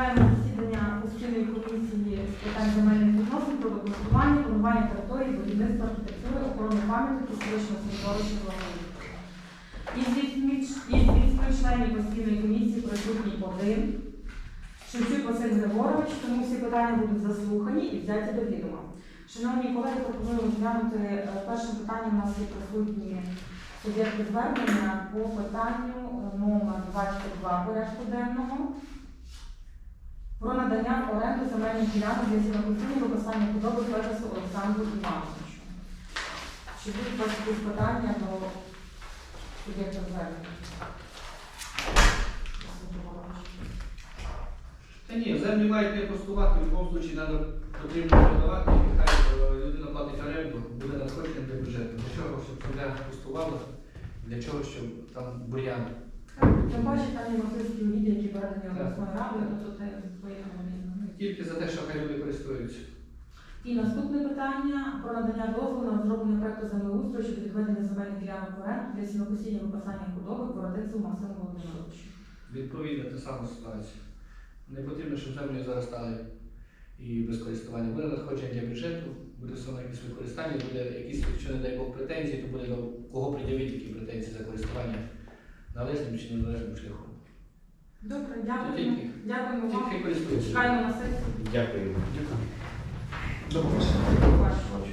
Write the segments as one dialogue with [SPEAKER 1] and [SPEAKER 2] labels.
[SPEAKER 1] Розпочинаємо засідання постійної комісії з питань земельних відносин про документування, планування території, будівництва архітектури, охорони пам'яток історичного середовища благоустрою. Із вісьми членів постійної комісії присутній один. Шевчук Василь Григорович, тому всі питання будуть заслухані і взяті до відома. Шановні колеги, пропоную розглянути е, першим питанням. У нас є присутні суб'єкти звернення по питанню е, номер 22 порядку денного про надання в оренду земельних ділянок для сінокосіння виписання худоби Фетесу Олександру Івановичу. Чи будуть у вас якісь питання до суб'єкта звернення?
[SPEAKER 2] Та ні, землі мають не постувати, в будь-якому випадку треба потрібно продавати, і хай е, людина платить оренду, буде надходження для бюджету. Для чого, щоб земля пустувала, для чого, щоб там бур'ян.
[SPEAKER 1] Тим паче, там є мисливські угіддя, які передані обласною радою, то тут поїхали.
[SPEAKER 2] Тільки за те, що хай люди користуються.
[SPEAKER 1] І наступне питання про надання дозволу на розроблення проекту землеустрою щодо відведення земельних ділянок оренду для сінокосіння випасання худоби Бородицю Максиму Володимировичу.
[SPEAKER 2] Відповідно, та сама ситуація. Не потрібно, щоб землі заростали і без користування. Буде надходження для бюджету, буде все на якісь використання, буде якісь, якщо не дай Бог, претензії, то буде до кого пред'явити які претензії за користування належним чи неналежним шляхом.
[SPEAKER 1] Добре, дякуємо.
[SPEAKER 2] тільки,
[SPEAKER 1] Дякуємо вам.
[SPEAKER 2] тільки.
[SPEAKER 1] Чекаємо на сесію.
[SPEAKER 3] Дякую.
[SPEAKER 1] Вашого.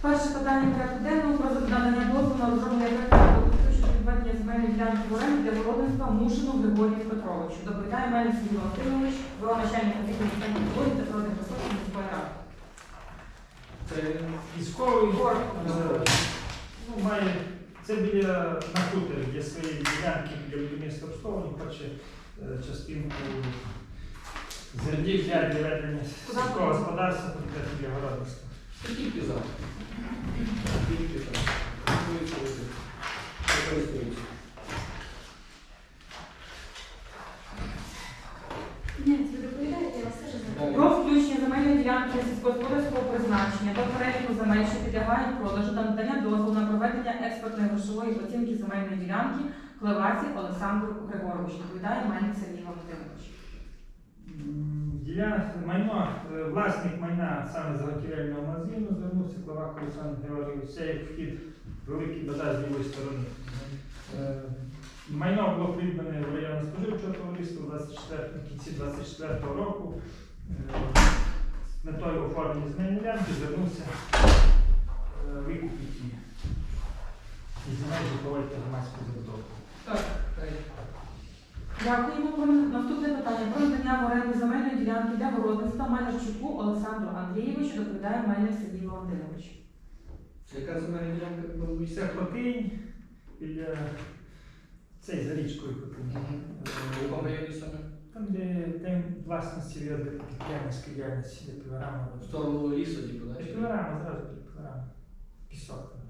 [SPEAKER 1] Перше питання порядку денного про надання дозволу на розроблення проекту щодо відведення земельних ділянок в оренду для городництва Мушину Григорію Петровичу. Доповідає Мельник Сергій Васильович, бюро начальника відділу питань екології та природних ресурсів міської ради.
[SPEAKER 4] Це військовий
[SPEAKER 1] Коротко.
[SPEAKER 4] е, ну, має це біля на хутері, є свої ділянки для будівництва обслуговування, хоче е, частинку землі для ведення сільського господарства для, для городництва.
[SPEAKER 2] Це тільки за. Тільки за.
[SPEAKER 5] Ні, ви доповідаєте, я вас теж знаю.
[SPEAKER 2] Далі.
[SPEAKER 1] Про включення земельної ділянки сільськогосподарського призначення до переліку земель, що підлягають продажу та надання дозволу на проведення експортної грошової оцінки земельної ділянки Клеваці Олександру Григоровичу. Доповідає Мельник Сергій Володимирович.
[SPEAKER 4] М, майно, е, власник майна саме заготівельного магазину звернувся Клавак Олександр Георгійович. Це як вхід великий базар з лівої сторони. Е, Майно було придбане в районі споживчого товариства 24, в кінці 24 року. З метою оформлення земельної ділянки звернувся е, викупити її. І земель житлової та громадської забудови.
[SPEAKER 2] Так, так.
[SPEAKER 1] Дякуємо. Про наступне питання про надання в оренду земельної ділянки для городництва Малярчуку Олександру Андрійовичу. Доповідає Мельник Сергій Володимирович.
[SPEAKER 2] Це яка земельна ділянка в
[SPEAKER 4] Це
[SPEAKER 2] місцях?
[SPEAKER 4] Хотинь біля цей за річкою Хотинь.
[SPEAKER 2] В якому районі саме?
[SPEAKER 4] Там, де де власності від підприємницька діяльності, де пілорама.
[SPEAKER 2] В сторону лісу, типу, да?
[SPEAKER 4] пілорама, зразу біля пілорама. Пісок. там.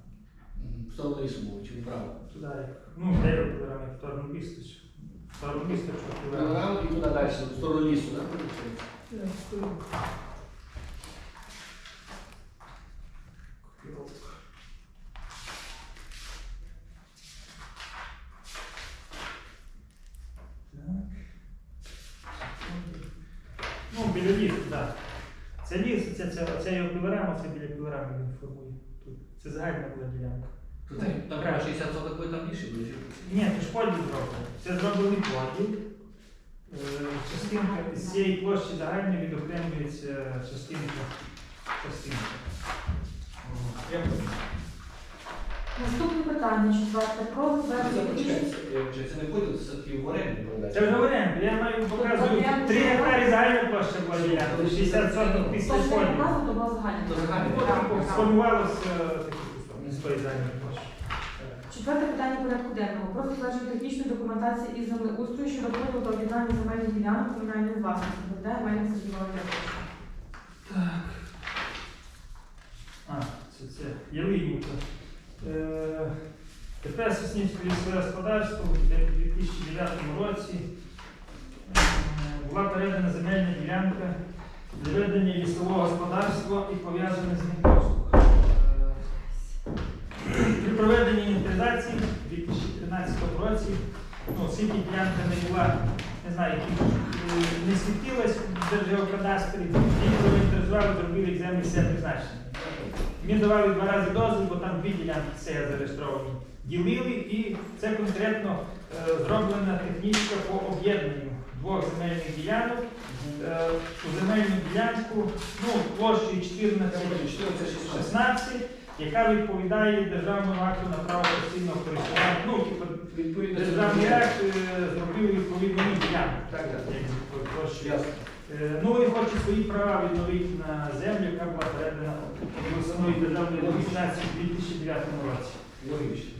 [SPEAKER 2] Мгм. В сторону лісу був, чи вправо?
[SPEAKER 4] Туди, як, ну, дерево його пілорама, в сторону Бістич. В сторону Бістич, пілорама.
[SPEAKER 2] Пилорам і туди далі, в сторону лісу, так? виходить?
[SPEAKER 4] Я стою. Копілок. Так. Ну, біля лісу, так. Це ліс, це, це, це його пілорама, це біля пілорами він формує. Тут. Це загальна була ділянка.
[SPEAKER 2] Тут там, прямо 60 соток буде там більше буде.
[SPEAKER 4] Ні, це ж поділ зроблено. Це зроблений поділ. Е, Частинка з цієї площі загальної відокремлюється частинка частинка.
[SPEAKER 2] Я понял.
[SPEAKER 1] Наступне питання четверте про
[SPEAKER 2] Це
[SPEAKER 1] затвердження
[SPEAKER 2] це, вже не це все-таки в передача.
[SPEAKER 4] Це вже варіант. Я маю показую 3 гектари загальна площа була ділянка, 60 соток після
[SPEAKER 1] Точно не
[SPEAKER 4] поділу.
[SPEAKER 1] показу, то була загальна.
[SPEAKER 2] То загальна.
[SPEAKER 1] Так,
[SPEAKER 4] там
[SPEAKER 1] так.
[SPEAKER 4] Сформувалося не з тої загальної площі.
[SPEAKER 1] Четверте питання порядку денного. Про затвердження технічної документації із землеустрою щодо та об'єднання земельних ділянок комунальної власності. Мельник Сергій Володимирович.
[SPEAKER 4] А, це це. Ялинівка. Е, ТП Соснівське лісове господарство в 2009 році е, була передана земельна ділянка для ведення лісового господарства і пов'язаних з ним послуг. Е, При проведенні інвентаризації у 2013 році ну, скільки ділянка не була, не знаю, е, не світилась в держгеокадастрі, її заінтересували, зробили землі все призначення. Мені давали два рази дозвіл, бо там дві ділянки це зареєстровані. Ділили і це конкретно е, зроблена технічка по об'єднанню двох земельних ділянок. Е, у земельну ділянку ну, площею 14 16, яка відповідає державному акту на право постійного користування. Ну, типу,
[SPEAKER 2] Відповідно,
[SPEAKER 4] державний акт е, зробив відповідну ділянку.
[SPEAKER 2] Так, так.
[SPEAKER 4] Площі. Е, Ну, вони хочуть свої права відновити на землю, яка була передана самої державної адміністрації у 2009 році.
[SPEAKER 2] Логічно.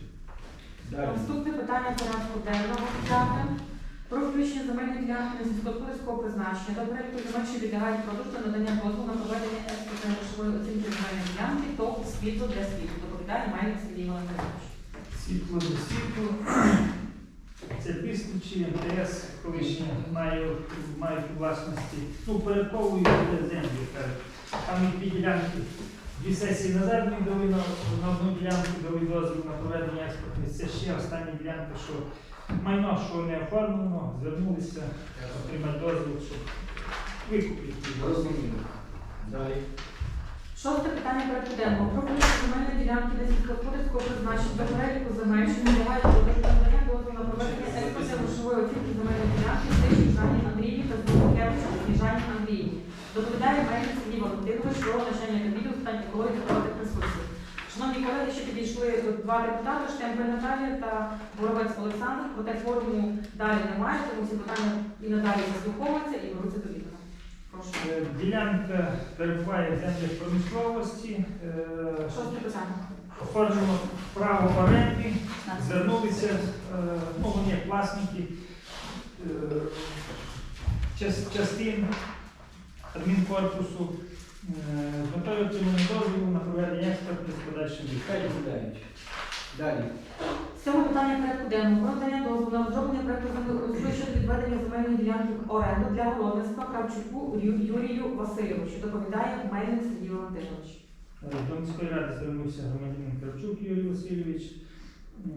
[SPEAKER 1] Наступне питання порядку денного взяти. Про включення земельної ділянки на сільськогосподарського призначення та переліку земель, що підлягають продажу та надання дозволу на проведення експертної грошової оцінки земельної ділянки, то світло для світу. Доповідає Мельник Сергій Валентинович.
[SPEAKER 4] Світло до світлу. Це пісничі, МТС, колишні мають, мають власності, ну, порядковують землю. Там їх дві ділянки, дві сесії назад ми дали на, на одну ділянку, дали дозвіл на проведення експорту. Це ще остання ділянка, що майно, що не оформлено, звернулися отримати дозвіл, щоб викупити.
[SPEAKER 2] Розуміло. Далі.
[SPEAKER 1] Шосте питання денного. Про земельної ділянки на сільськогосподарського призначення до переліку земель, що продажу надання дозволу на проведення експертної грошової оцінки земельної ділянки Стиші Жанні Андріївні та Збухевичу Сніжані Андріївні. Доповідає Мельник Сергій Валентинович про навчання комітету з питань екології та природних ресурсів. Шановні колеги, ще підійшли два депутати, Штемпель Наталія та Боровець Олександр. Проте форуму далі немає, тому всі питання і надалі заслуховуються і беруться до відома.
[SPEAKER 4] Е, Ділянка перебуває в землях промисловості. е,
[SPEAKER 1] Шосте питання.
[SPEAKER 4] Оформлено право оренди, звернулися, е, ну, вони як власники частин адмінкорпусу з метою отримання дозволу на проведення експертів з подальшим.
[SPEAKER 2] Далі.
[SPEAKER 1] Сьоме питання порядку денного. Про надання дозволу на розроблення проекту землеустрою щодо відведення земельної ділянки в оренду для городництва Кравчуку Юрію Васильовичу. Доповідає Мельник Сергій Валентинович.
[SPEAKER 4] Е, До міської ради звернувся громадянин Кравчук Юрій Васильович. Е,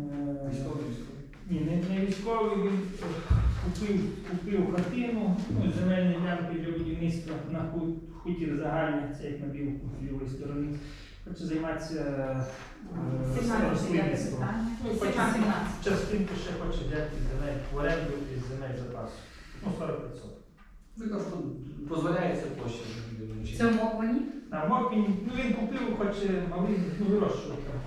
[SPEAKER 2] Військовий військовий.
[SPEAKER 4] Ні, не, не військовий, він е, купив, купив хатину, ну, земельні ділянки для будівництва на хутір загальний, це як на лівої сторони. Хоче займатися
[SPEAKER 1] 17
[SPEAKER 4] рослинництвом.
[SPEAKER 1] питання.
[SPEAKER 4] Ну, і хоче
[SPEAKER 1] 17.
[SPEAKER 4] частинку ще хоче взяти земель в оренду із земель запасу. Ну, 40%.
[SPEAKER 2] Ви кажете, дозволяється площа.
[SPEAKER 5] Це умовлені?
[SPEAKER 4] А Мокінь, ну він купив, хоче малий, ну вирощувати. там,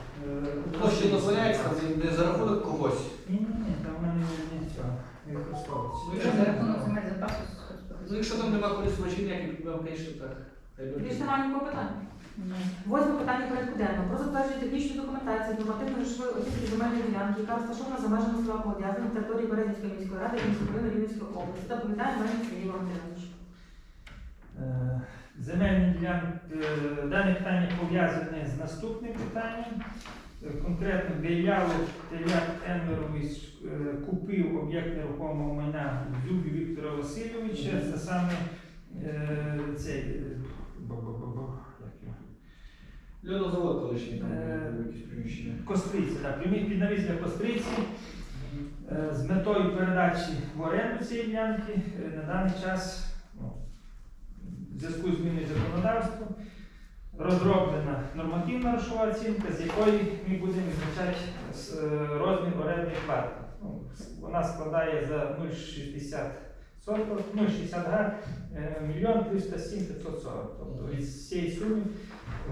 [SPEAKER 4] е,
[SPEAKER 2] Площа дозволяється, але не за рахунок когось.
[SPEAKER 4] Ні, ні, ні, там в мене не цього, не використовується.
[SPEAKER 2] Ну,
[SPEAKER 5] за рахунок земель запасу
[SPEAKER 2] Ну, якщо там немає користувачів ніяких проблем, звісно, так.
[SPEAKER 1] Немає нікого питання. Восьме питання порядку денного. Про затвердження технічної документації нормативної грошової оцінки земельної ділянки, яка розташована за межами села Колодязин на території Березівської міської ради і міської Рівненської області. Доповідає Мельник Сергій Валентинович.
[SPEAKER 4] Е, Земельні ділянки, е, дане питання пов'язане з наступним питанням. Е, Конкретно Біялов Теляк Енверович купив об'єкт нерухомого майна Зюбі Віктора Васильовича. Це саме цей е?
[SPEAKER 2] Льодозавод колишній там
[SPEAKER 4] Е,
[SPEAKER 2] був якісь приміщення.
[SPEAKER 4] Костриця, так, прямий піднавіс для Костриці. Е, З метою передачі в оренду цієї ділянки е, на даний час ну, в зв'язку з зміною законодавства розроблена нормативна грошова оцінка, з якої ми будемо визначати с- е, розмір орендної плати. Ну, с- вона складає за 0,60 соток, 0,60 га, е, мільйон 307 540. Тобто із цієї суми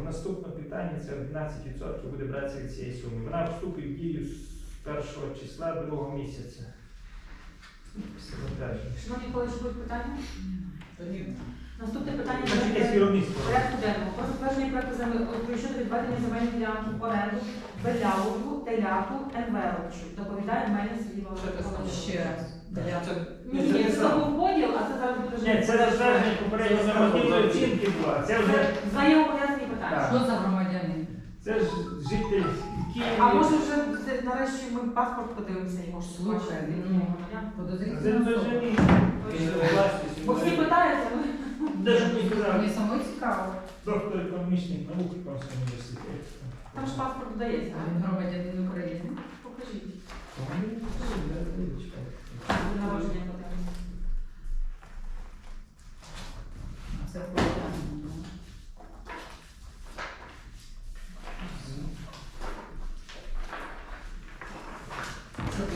[SPEAKER 4] в наступному питанні це 11% буде братися від цієї суми. Вона вступить в дію з першого числа другого місяця.
[SPEAKER 1] Шановні колеги, чи будуть питання? Наступне питання порядку денного. Про затвердження проекту землеустрою щодо відведення земельної ділянки в оренду Белявову, Теляку, Енверовичу. Доповідає Мельник Сергій Валентинович.
[SPEAKER 5] Ще раз.
[SPEAKER 2] Це-
[SPEAKER 1] Ні, ні, це був поділ, а це зараз буде
[SPEAKER 4] Ні, це затвердження попередньої нормативної оцінки була. Це вже
[SPEAKER 1] взаємопов'язані питання.
[SPEAKER 4] Так.
[SPEAKER 5] Що за громадянин?
[SPEAKER 4] Це ж житель
[SPEAKER 1] А
[SPEAKER 4] Києва.
[SPEAKER 1] може вже де- нарешті ми паспорт подивимося його ж
[SPEAKER 5] Слухай, ну,
[SPEAKER 4] Це
[SPEAKER 5] подозрительно.
[SPEAKER 2] особа. взагалі Києва.
[SPEAKER 1] Бо всі питаються, ну,
[SPEAKER 4] не сказав,
[SPEAKER 5] Мені само цікаво.
[SPEAKER 4] доктор економічних наук Панського університету.
[SPEAKER 1] там ж паспорт дається,
[SPEAKER 5] Він громадянин України. а?
[SPEAKER 1] Покажіть.
[SPEAKER 4] Народження подивимося. Це фото.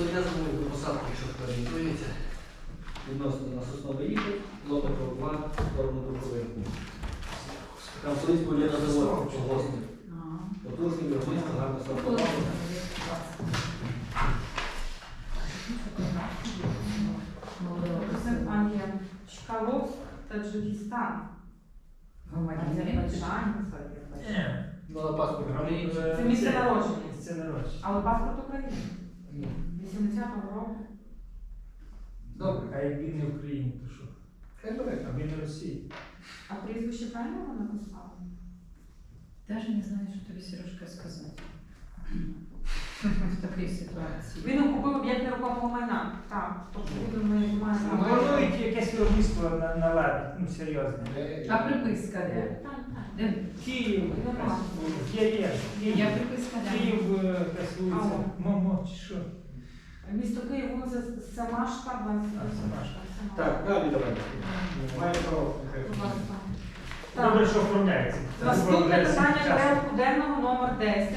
[SPEAKER 4] Я не читаю.
[SPEAKER 2] Прив'язаний до посадки, якщо хто орієнтується, відносно на сосновий ломи крокова, в сторону Дубровинку. Там колись був лінозавод колгоспний. Потужний виробництво, гарно сортувало.
[SPEAKER 1] Анія Чкаловськ, Таджикистан. Азербайджан.
[SPEAKER 2] Ну, на паспорт українці.
[SPEAKER 1] Це місце народження.
[SPEAKER 4] Це народження.
[SPEAKER 1] Але паспорт України.
[SPEAKER 2] Ні.
[SPEAKER 1] 80-го року.
[SPEAKER 2] Добре,
[SPEAKER 4] А як він не в Україні, то що?
[SPEAKER 2] хай бере.
[SPEAKER 4] А він в Росії.
[SPEAKER 1] А прізвище правильно вона написала?
[SPEAKER 5] Даже не знаю, що тобі Сережка сказати. В такій ситуації.
[SPEAKER 1] Він окупив об'єкт нерухомого майна. Так, тобто він ми маємо.
[SPEAKER 2] Ну,
[SPEAKER 4] Планують якесь виробництво на- наладити, ну серйозне.
[SPEAKER 5] А приписка де?
[SPEAKER 1] Так, так.
[SPEAKER 5] Де?
[SPEAKER 4] Київ,
[SPEAKER 1] Нема.
[SPEAKER 4] є, є. Київ,
[SPEAKER 5] приписка де?
[SPEAKER 4] Київ, е, якась вулиця. Момо, чи що?
[SPEAKER 1] Місто Київ, вулиця Самашка, 20.
[SPEAKER 4] А,
[SPEAKER 2] Так, далі давайте. Має право.
[SPEAKER 1] Будь ласка. Так.
[SPEAKER 4] Добре, що оформляється. Це
[SPEAKER 1] Наступне
[SPEAKER 4] оформляється
[SPEAKER 1] питання порядку денного номер 10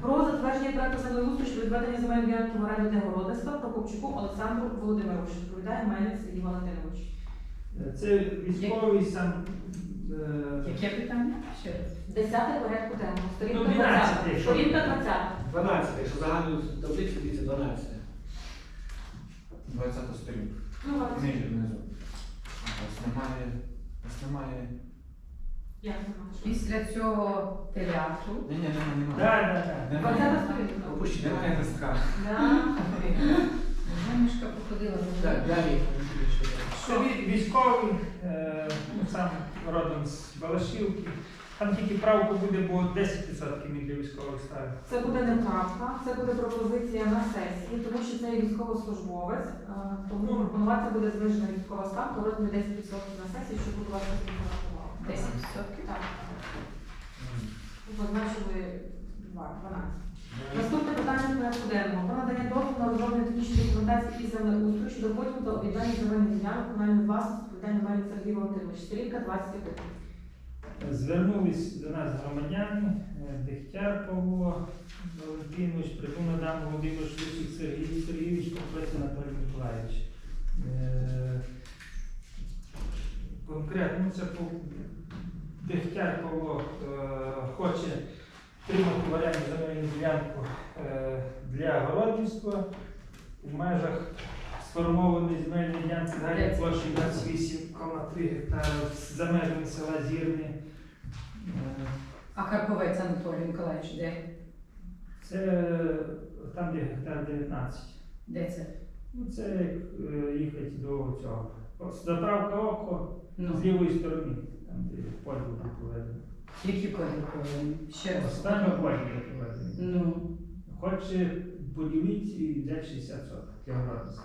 [SPEAKER 1] про затвердження проекту землеустрою щодо відведення земельної ділянки в оренду для городництва Прокопчуку Олександру Володимировичу. Відповідає Мельник Сергій Валентинович.
[SPEAKER 4] Це військовий сам. е,
[SPEAKER 5] Яке питання? Ще раз.
[SPEAKER 1] Десяте порядку денного. Сторінка
[SPEAKER 4] Ну, 12,
[SPEAKER 1] 20.
[SPEAKER 4] якщо-
[SPEAKER 1] Сторінка 20.
[SPEAKER 2] 12, якщо загальну таблицю, дивіться 12.
[SPEAKER 3] 20 сторінка.
[SPEAKER 1] Ну, ладно.
[SPEAKER 3] Ниже внизу. Ось немає. Ось немає.
[SPEAKER 1] Як?
[SPEAKER 5] Після цього теляту.
[SPEAKER 3] Ні, ні, немає, немає.
[SPEAKER 4] Так, так, так.
[SPEAKER 3] Немає.
[SPEAKER 1] 20 сторінка.
[SPEAKER 2] Опущення.
[SPEAKER 3] Немає листка.
[SPEAKER 1] Да.
[SPEAKER 5] мішка походила.
[SPEAKER 2] Так, далі.
[SPEAKER 4] Собі вій- військовий, е, ну, сам родом з Балашівки. Там тільки правку буде, бо 10% ми для військових ставимо.
[SPEAKER 1] Це буде неправка, це буде пропозиція на сесії, тому що це є військовослужбовець, е, тому пропонувати буде знижена військова ставка в 10% на сесії, щоб будь ласка, не зарахували.
[SPEAKER 5] 10%.
[SPEAKER 1] Так. Позначили два- 12. Наступне питання порядку денного. Про надання дозволу на розроблення технічної документації і землеустрою щодо поділу та об'єднання земельних ділянок комунальної власності відповідає Мельник Сергій Валентинович. Сторінка 21.
[SPEAKER 4] Звернулись до нас громадяни, е, Дегтяр Павло Валентинович, Придун Адам Володимирович, Лисик Сергій Сергійович, Компрець Анатолій Миколаївич. Е, Конкретно це Дегтяр Павло е, хоче отримати в оренду земельну ділянку е, для городництва в межах сформованої земельної ділянки загальної площі 28,3 гектара за межами села Зірне. Е,
[SPEAKER 5] А Карповець Анатолій Миколаївич, де?
[SPEAKER 4] Це там, де гектар 19.
[SPEAKER 5] Де це?
[SPEAKER 4] Ну, це як е, їхати до цього. Заправка око з
[SPEAKER 5] Ну,
[SPEAKER 4] лівої сторони, там де поле буде проведено.
[SPEAKER 5] Які кодики? Ще раз.
[SPEAKER 4] Останнє поле буде.
[SPEAKER 5] Ну,
[SPEAKER 4] Хоче поділити і взяти 60 соток городництва.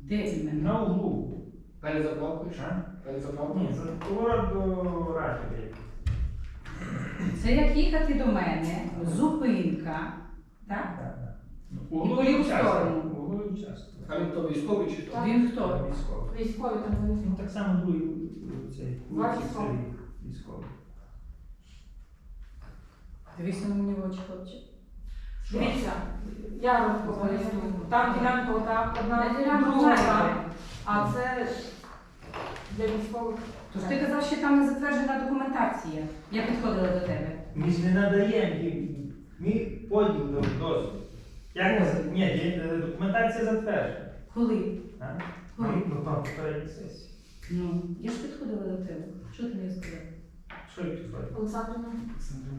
[SPEAKER 5] де іменно?
[SPEAKER 4] На углу.
[SPEAKER 2] Перед заправкою? що?
[SPEAKER 4] А?
[SPEAKER 2] Перед заправкою?
[SPEAKER 4] Ні, за поворот до Радіо.
[SPEAKER 5] Це як їхати до мене, зупинка, так?
[SPEAKER 4] Так, так.
[SPEAKER 5] І по ліву сторону.
[SPEAKER 4] Угловий участок.
[SPEAKER 2] А він то військовий чи то?
[SPEAKER 5] Він хто?
[SPEAKER 4] Військовий.
[SPEAKER 1] Військові там
[SPEAKER 4] Ну
[SPEAKER 1] вивізли.
[SPEAKER 4] так само другий цей
[SPEAKER 1] Два
[SPEAKER 4] вулиці. Сергій військовий.
[SPEAKER 5] На мені в очі, хлопче.
[SPEAKER 1] Дивіться, я розповідаю. Там ділянка одна
[SPEAKER 5] Я
[SPEAKER 1] друга, а це для військових.
[SPEAKER 5] Тож ти казав, що там не затверджена документація. Я підходила до тебе.
[SPEAKER 4] Ми ж не надаємо їм. Ми поділ до дозволу. Як за- Ні, е, документація затверджена.
[SPEAKER 5] Коли?
[SPEAKER 4] А?
[SPEAKER 5] Коли?
[SPEAKER 4] Ну, там попередній сесії.
[SPEAKER 5] Ну, я ж підходила до тебе. Що ти мені сказав?
[SPEAKER 4] Що їх тут?
[SPEAKER 1] Олександрівна.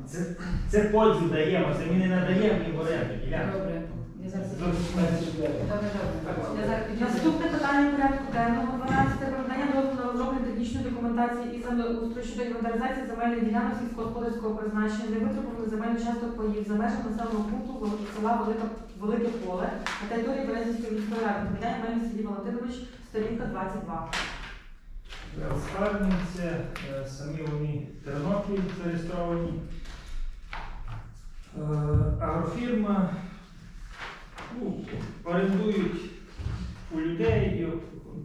[SPEAKER 4] Це, це поділ даємо, це ми не надаємо їм в оренду. ділянку.
[SPEAKER 5] Добре. Я зараз. Добре, добре. Я зараз підійду.
[SPEAKER 1] Наступне питання порядку денного 12 про надання дозволу на розроблення технічної документації і землеустрою щодо інвентаризації земельних ділянок сільськогосподарського призначення для витребуваних земельних часток паїв за межами населеного пункту Вели- села Велика, Велике Поле на території Березівської міської ради. Відповідає Мельник Сергій Валентинович, сторінка 22.
[SPEAKER 4] Скарбниця, е, самі вони Тернопіль зареєстровані. Е, Агрофірма ну, орендують у людей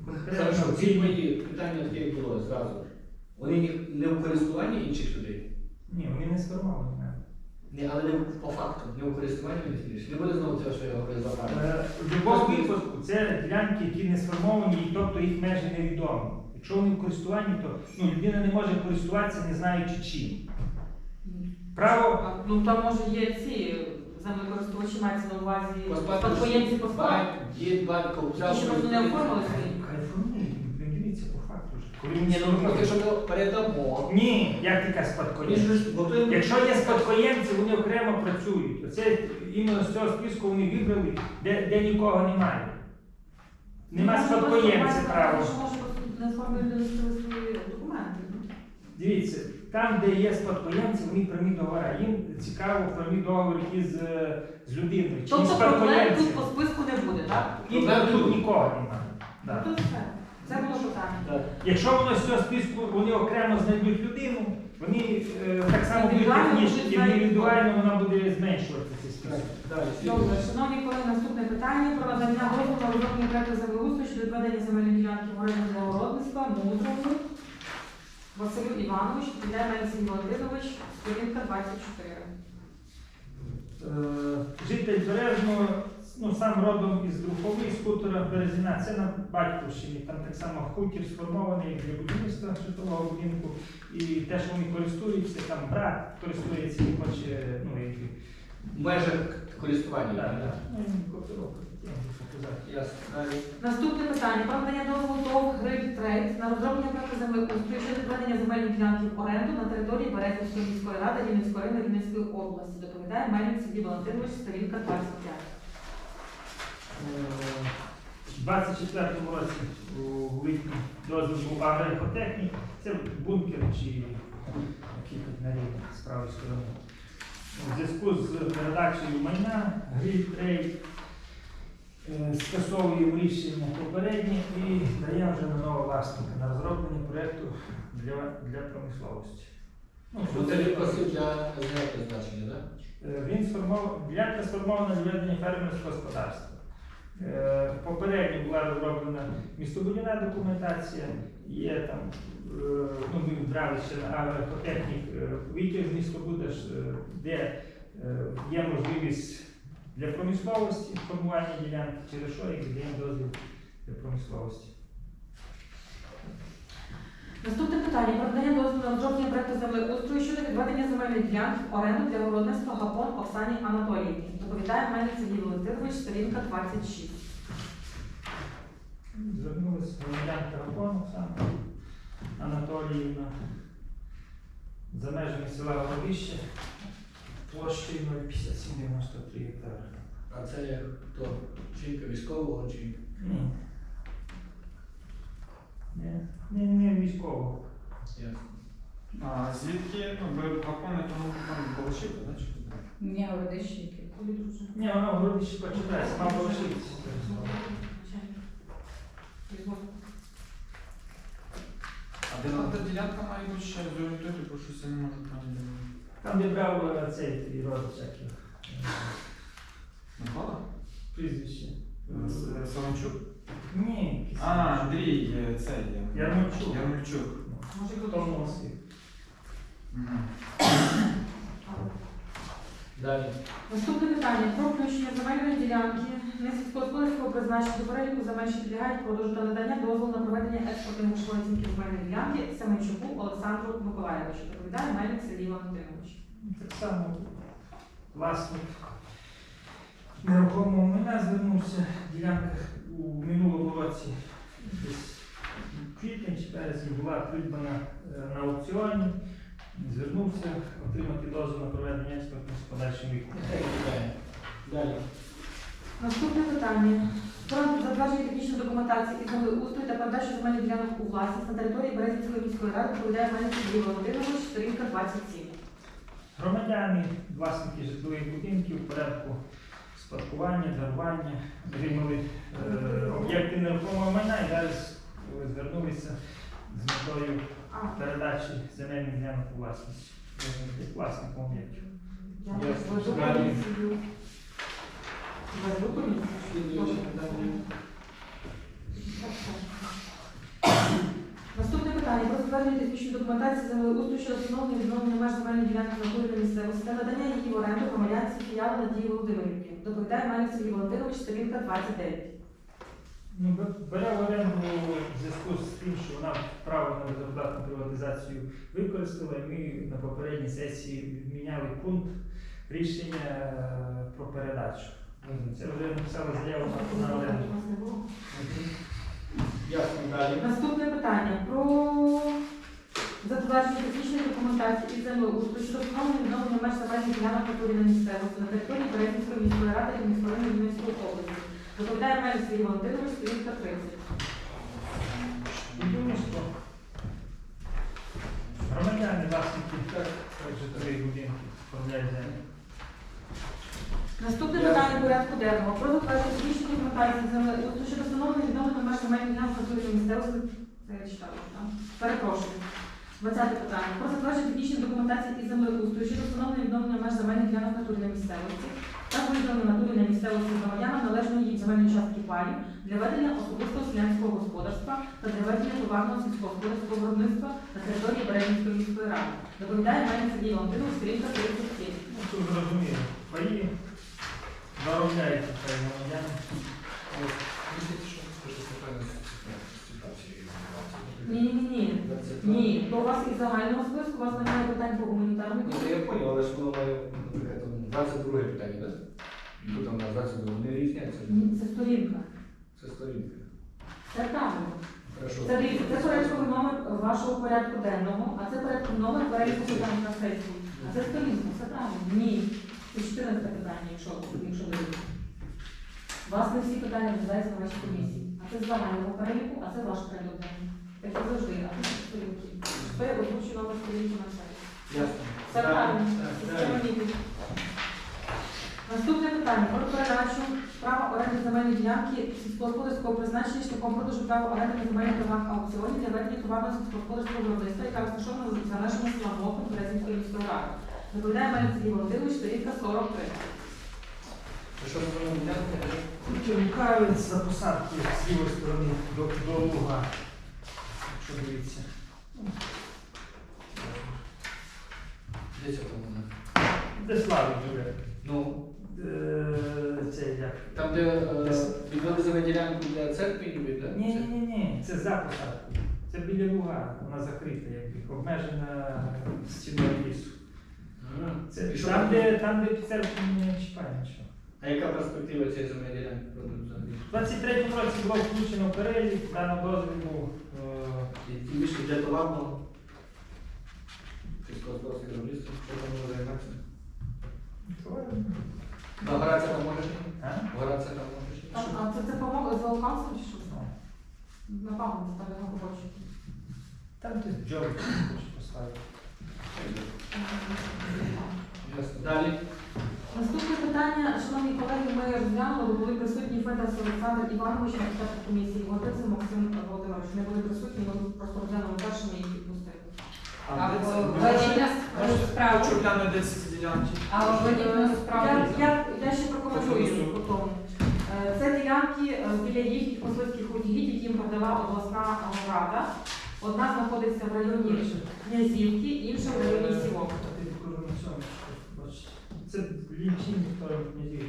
[SPEAKER 4] конкретно
[SPEAKER 2] ці мої питання таке було зразу. Вони не в користуванні інших людей.
[SPEAKER 4] Ні, вони не сформовані.
[SPEAKER 2] Ні, але не по факту, не у користуванні більше. Не буде знову цього, що я говорив за фактом.
[SPEAKER 4] Е, В будь-якому випадку це ділянки, які не сформовані, тобто їх межі невідомі. Якщо вони в користуванні, то ну, людина не може користуватися, не знаючи чим. Право
[SPEAKER 1] А, Ну там може є ці землекористувачі мається на увазі спадкоємці по спадку.
[SPEAKER 2] Батько, Дід, батько,
[SPEAKER 1] Ті,
[SPEAKER 2] взяв.
[SPEAKER 1] що просто не оформили свої.
[SPEAKER 4] хай дивіться по факту. Коли він
[SPEAKER 2] Ні, ну поки що ми передамо.
[SPEAKER 4] Ні, як така
[SPEAKER 2] ж готує.
[SPEAKER 4] Якщо є спадкоємці, вони окремо працюють. Оце іменно з цього списку вони вибрали, де, де нікого немає. Нема.
[SPEAKER 1] Що може просто не сформують свої документи.
[SPEAKER 4] Дивіться, там, де є спадкоємці, вони прямі договори. Їм цікаво прямі договори із е, з людиною. Чи
[SPEAKER 1] Тобто проблем
[SPEAKER 4] спадкоємці.
[SPEAKER 1] тут по списку не буде, так?
[SPEAKER 4] І тут нікого немає. Да.
[SPEAKER 1] Ну, Тут все. Це було питання.
[SPEAKER 4] Так. Якщо воно з цього списку вони окремо знайдуть людину, вони е, так само будуть
[SPEAKER 1] Індивідуально
[SPEAKER 4] технічні,
[SPEAKER 1] будуть знайти.
[SPEAKER 4] індивідуально вона буде зменшувати
[SPEAKER 1] Добре, шановні колеги, наступне питання про надання дозволу на розроблення проекту землеустрою щодо відведення земельної ділянки в оренду для городництва Мудрову Василю Івановичу, піде Сергій Володимирович, сторінка 24.
[SPEAKER 4] Е, Житель Бережного, ну сам родом із Друхової з хутора Березіна, це на батьківщині. Там так само хутір сформований як для будівництва житлового будинку. І те, що вони користуються, там брат користується і хоче, ну як
[SPEAKER 2] В межах користування.
[SPEAKER 1] Наступне питання про надання дозволу ТОВ Гриль Трейд на розроблення проекту землеустрою щодо відведення земельної ділянки в оренду на території Березівської міської ради Рівненської району Рівненської області. Доповідає Мельник Сергій Валентинович, сторінка 25.
[SPEAKER 4] У 24-му році у липні дозвіл був агроекотехнік. Це бункер чи який на рівні з правої сторони. У зв'язку з передачею майна гріль трейд е, скасовуємо рішення попереднє і дає вже на нового власника на розроблення проєкту для, для промисловості. Ну,
[SPEAKER 2] це для призначення, так?
[SPEAKER 4] Е, Він сформований, для ведення фермерського господарства. Е, Попередньо була розроблена містобудівна документація, є там, е, ну, ми брали ще на агротехнік витяг з е, де е, є можливість для промисловості формування ділянки, через що і даємо дозвіл для промисловості.
[SPEAKER 1] Наступне питання про надання дозволу на розроблення проекту землеустрою щодо відведення земельної ділянки в оренду для городництва Гапон Оксані Анатоліївні. Доповідає Мельник Сергій Валентинович, сторінка 26.
[SPEAKER 4] Звернулася громадянка Оксана Анатоліївна за межами села Городище площею 05793 гектари.
[SPEAKER 2] А це як хто? Жінка військового чи
[SPEAKER 4] Ні. Ні, ні, не військового.
[SPEAKER 2] ясно.
[SPEAKER 3] А звідки, ну, ви гапони, тому що там Балашівка, да, чи куди?
[SPEAKER 5] Ні, водищики.
[SPEAKER 4] Ні, вона в Городище почитає, сама полишиться.
[SPEAKER 3] А де та ділянка має бути ще зорієнтуйте, бо щось я не можу правильно.
[SPEAKER 4] Там, де брав е, цей твій його, е,
[SPEAKER 3] Микола?
[SPEAKER 4] прізвище.
[SPEAKER 3] С-
[SPEAKER 4] Ні,
[SPEAKER 3] А, Андрій, е, цей. е,
[SPEAKER 4] Ярмольчук.
[SPEAKER 3] Ярмольчук.
[SPEAKER 1] Може,
[SPEAKER 4] в тому носі.
[SPEAKER 2] Далі.
[SPEAKER 1] Наступне питання про включення земельної ділянки несільськогосподарського призначення до переліку земель, що підлягають продажу та надання дозволу на проведення експортної грошової оцінки земельної ділянки Семенчуку Олександру Миколаєвичу. Доповідає Мельник Сергій Валентинович.
[SPEAKER 4] Так само власник нерухомого майна звернувся ділянка у минулому році, десь квітень чи березень була придбана е, на аукціоні. Звернувся отримати дозвіл на проведення експортних з подальшим
[SPEAKER 2] відбуває. Далі.
[SPEAKER 1] Наступне питання. Про затвердження технічної документації із землеустрою та передачу земельних ділянок у власність на території Березівської міської ради доповідає Мельник Сергій Володимирович, сторінка 27.
[SPEAKER 4] Громадяни, власники житлових будинків в порядку спадкування, дарування, отримали е, об'єкти нерухомого майна і зараз е, звернулися з метою передачі земельних ділянок у власність е, як власником об'єктів.
[SPEAKER 1] я Наступне питання про затвердження технічної документації землеустрою щодо встановлення відновлення меж земельної ділянки на території місцевості та надання її в оренду громадянці філіалу Надії Володимирівки. Доповідає Мельник Сергій Валентинович, сторінка 29.
[SPEAKER 4] Ну, бере в оренду в зв'язку з тим, що вона право на безоплатну приватизацію використала, і ми на попередній сесії відміняли пункт рішення е, про передачу. Це вже написала заяву на- оренду.
[SPEAKER 2] Ясно, далі.
[SPEAKER 1] Наступне питання про затвердження технічної документації із землеустрою щодо встановлення відновлення меж земельних ділянок на території місцевості на території Березівської міської ради і міської Рівненської області. Доповідає Мельник Сергій Валентинович, сторінка 30.
[SPEAKER 4] Будівництво. Громадяни, власники, так, житлові будинки, оформляють землю.
[SPEAKER 1] Наступне питання порядку денного. Про затвердження технічної документації землеустрою щодо встановлення і відновлення меж земельних ділянок території місцевості. Це я читала, так? Перепрошую. 20 питання. Про затвердження технічної документації із землеустрою щодо встановлення і відновлення меж земельних ділянок на території місцевості та виділення на території місцевості громадянам належної їм земельної частки паїв для ведення особистого селянського господарства та для ведення товарного сільськогосподарського виробництва на території Березівської міської ради. Доповідає мене Сергій Валентинов, сторінка 37.
[SPEAKER 4] Ну, тут зрозуміло. Паї заробляють хай громадяни.
[SPEAKER 2] От, місяць, що скажу, питання з ситуації.
[SPEAKER 1] Ні, ні, ні. Ні, то у вас із загального списку у вас немає питань по гуманітарному.
[SPEAKER 2] Ну, я понял, але ж воно має, наприклад, там 22 питання, так? Тут там на 22, вони різняться.
[SPEAKER 1] Ні, це сторінка.
[SPEAKER 2] Це сторінка.
[SPEAKER 1] Це правильно.
[SPEAKER 2] Хорошо.
[SPEAKER 1] Це дивіться, це порядковий номер вашого порядку денного, а це порядковий номер переліку питань на сесії. А це сторінка, це правильно. Ні. Це 14 питання, якщо, якщо ви. У вас не всі питання розглядаються на вашій комісії. А це з загального переліку, а це ваш денний. Так як завжди, а це сторінки. Це озвучу номер сторінки на сайті.
[SPEAKER 2] Ясно.
[SPEAKER 1] Це правильно.
[SPEAKER 2] Так,
[SPEAKER 1] Це Наступне питання про передачу права оренди земельної ділянки сільськогосподарського призначення шляхом продажу права оренди на земельних торгах аукціоні для ведення товарного сільськогосподарського виробництва, яка розташована за межами села Моком Березінської міської ради. Доповідає мене Сергій Володимирович, сторінка 43.
[SPEAKER 2] Що ми будемо глянути?
[SPEAKER 4] Чернікавець на посадки з лівої сторони до, до луга. Якщо дивіться.
[SPEAKER 2] Де це там вона?
[SPEAKER 4] Де Славик живе?
[SPEAKER 2] Ну,
[SPEAKER 4] Е, Це як?
[SPEAKER 2] там, де е, відвели за ділянку для церкви, ніби, так?
[SPEAKER 4] Ні, ні, ні, ні, це за посадкою. Це біля луга, вона закрита, якби обмежена стіною лісу. Це там, де, там, де церква не чіпає нічого.
[SPEAKER 2] А яка перспектива цієї земельної ділянки продажу?
[SPEAKER 4] У 23-му році було включено в перелік, дано дозвіл. е,
[SPEAKER 2] І ті для товарного сільськогосподарського виробництва, що там може займатися? А гратися там можеш?
[SPEAKER 4] А?
[SPEAKER 2] Там можеш?
[SPEAKER 1] Там, а це, це помога з Волкансом чи що? Напевно, це так його робочі.
[SPEAKER 4] Там ти бджоли хочеш поставити.
[SPEAKER 2] Далі.
[SPEAKER 1] Наступне питання, шановні колеги, ми розглянули, були присутні Федас Олександр Іванович на початку комісії, Годицин Максим Володимирович. Не були присутні, ми просто розглянули першими і відпустили.
[SPEAKER 5] А
[SPEAKER 3] це? Ви
[SPEAKER 5] в справу.
[SPEAKER 3] Хочу глянути, де ці ділянки.
[SPEAKER 5] А введіть справу.
[SPEAKER 1] Я, я, я ще прокоментую
[SPEAKER 3] Послухаю.
[SPEAKER 1] по тому. Е, Це ділянки е, біля їхніх мисливських угідь, які їм продала обласна рада. Одна знаходиться в районі Князівки, інша в районі Сівок.
[SPEAKER 4] Я тобі покажу на цьому, що бачите. Це лінчинник второї князівки.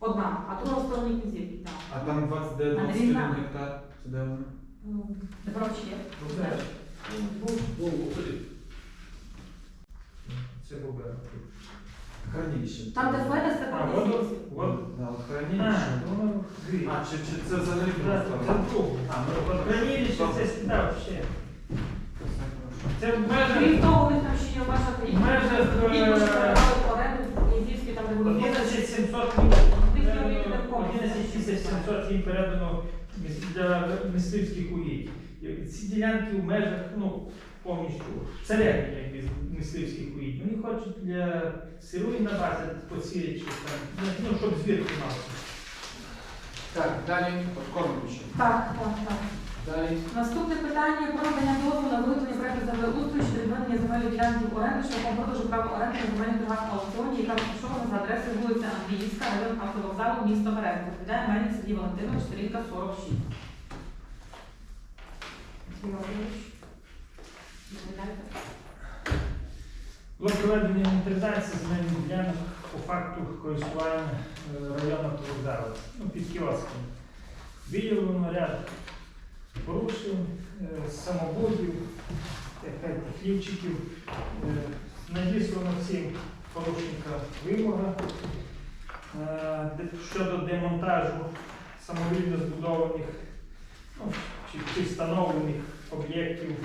[SPEAKER 1] Одна, а друга в стороні Князівки, так.
[SPEAKER 3] А там 29
[SPEAKER 1] А,
[SPEAKER 3] 21 гектар. Це де воно?
[SPEAKER 1] Ну, Дебрович є.
[SPEAKER 4] Бобер.
[SPEAKER 1] Був.
[SPEAKER 2] Ходи.
[SPEAKER 4] Це Бобер.
[SPEAKER 3] Хранилище.
[SPEAKER 1] Там, де Федас, це
[SPEAKER 4] А,
[SPEAKER 1] Князівці.
[SPEAKER 3] Да, от
[SPEAKER 4] А,
[SPEAKER 3] хранилище.
[SPEAKER 4] воно дві.
[SPEAKER 3] А, чи, чи це взагалі
[SPEAKER 4] Це
[SPEAKER 3] просто?
[SPEAKER 4] другу. А, ну, от хранилище це скидав ще. Це в
[SPEAKER 1] Крім
[SPEAKER 4] межах
[SPEAKER 1] того, у них там ще є ваша
[SPEAKER 4] В межах, е,
[SPEAKER 1] Відповідно, що передали в оренду в Князівській, там де були
[SPEAKER 4] 11 700 700 їм передано для мисливських угідь. Ці ділянки в межах, ну, повністю середні, якби з мисливських угідь. Вони хочуть для сирої на базі посіяти, ну, щоб звір тримався.
[SPEAKER 2] Так, далі.
[SPEAKER 3] Кормлюще.
[SPEAKER 1] Так, так, так.
[SPEAKER 2] Далі.
[SPEAKER 1] Наступне питання про надання дозволу на виготовлення проекту землеустрою щодо відведення земельної ділянки в оренду шляхом продажу права оренди на земельних торгах аукціоні, яка розташована за адресою вулиця Андріївська, район автовокзалу, місто Березня. Відповідає Мельник Сергій Валентинович, сторінка 46. Сергій Валентинович. Доповідайте.
[SPEAKER 4] Було проведення інвентаризації земельних ділянок по факту користування е, району Товарзаву, ну, під кіоском. Виявлено ряд порушень, е, самобудів, хлівчиків. Надіслано всім порушникам вимога е, щодо демонтажу самовільно збудованих ну, чи, чи встановлених об'єктів.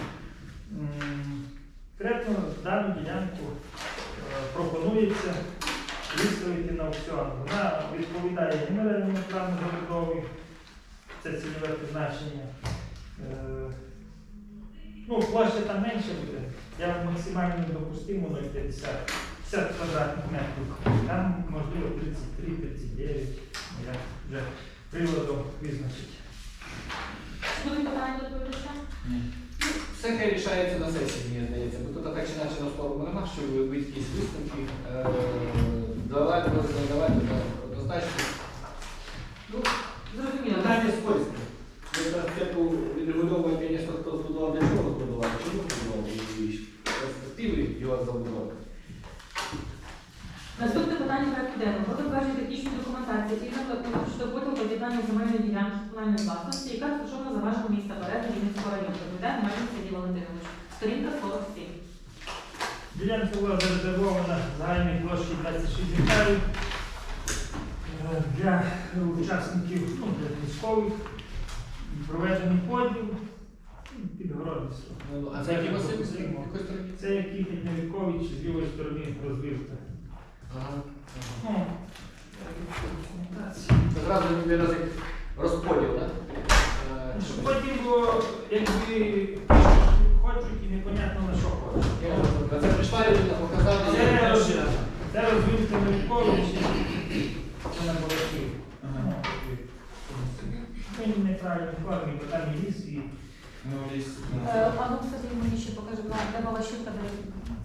[SPEAKER 4] Конкретно дану ділянку е, пропонується виставити на аукціон. Вона відповідає генеральному плану забудови, це цільове призначення. Е, Ну, площа там менше буде. Я максимально допустимо 0,50 50 квадратних метрів. Там можливо 33, 39. Ну, Я вже приладом визначить.
[SPEAKER 1] Чи будуть питання до доповідача?
[SPEAKER 2] Все хай рішається на сесії, мені здається, бо тут так чи інакше на спору нема, що робити якісь висновки. Е, Давайте, не давайте, так, однозначно.
[SPEAKER 1] Зрозуміло.
[SPEAKER 2] Питання спорське. Ви зараз типу відрегульовуєте, звісно, хто збудував, для чого збудував, чому збудував, і перспективи його забудови.
[SPEAKER 1] Наступне питання порядку денного. Про затвердження технічної документації і накладного щодо поділу та об'єднання земельної ділянки комунальної власності, яка розташована за межами міста Березня Вінницького району. Доповідає Марій Сергій Валентинович. Сторінка 47.
[SPEAKER 4] Ділянка була зарезервована загальною площею 26 гектарів для учасників ну, для військових, проведений поділ і підгородництво.
[SPEAKER 2] Ну, А це які сторони?
[SPEAKER 4] Це як їхать на Вікович з лівої сторони розвивка.
[SPEAKER 2] Ага.
[SPEAKER 4] Ну,
[SPEAKER 2] Це зразу ніби раз як розподіл, так? Е,
[SPEAKER 4] щоб потім було, якби хочуть і непонятно на що хочуть.
[SPEAKER 2] Це прийшла людина, показала.
[SPEAKER 4] Це роз- Це розвивка це на.
[SPEAKER 3] Ага.
[SPEAKER 4] Він неправильно формі, бо там і ліс, і
[SPEAKER 3] Ну, ліс.
[SPEAKER 1] Е, А ну, кстати, мені ще покаже, де Балашівка, де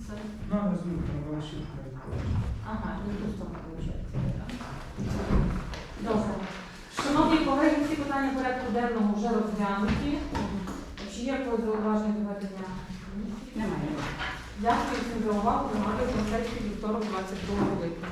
[SPEAKER 1] це.
[SPEAKER 4] ну, розвивка на.
[SPEAKER 1] Ага, не ту сторону, виходить. Добре. Шановні колеги, всі питання порядку денного вже розглянуті. Чи є якось зауваження до ведення?
[SPEAKER 5] Немає.
[SPEAKER 1] Дякую всім за увагу. Нагадую сесію вівторок 22 липня.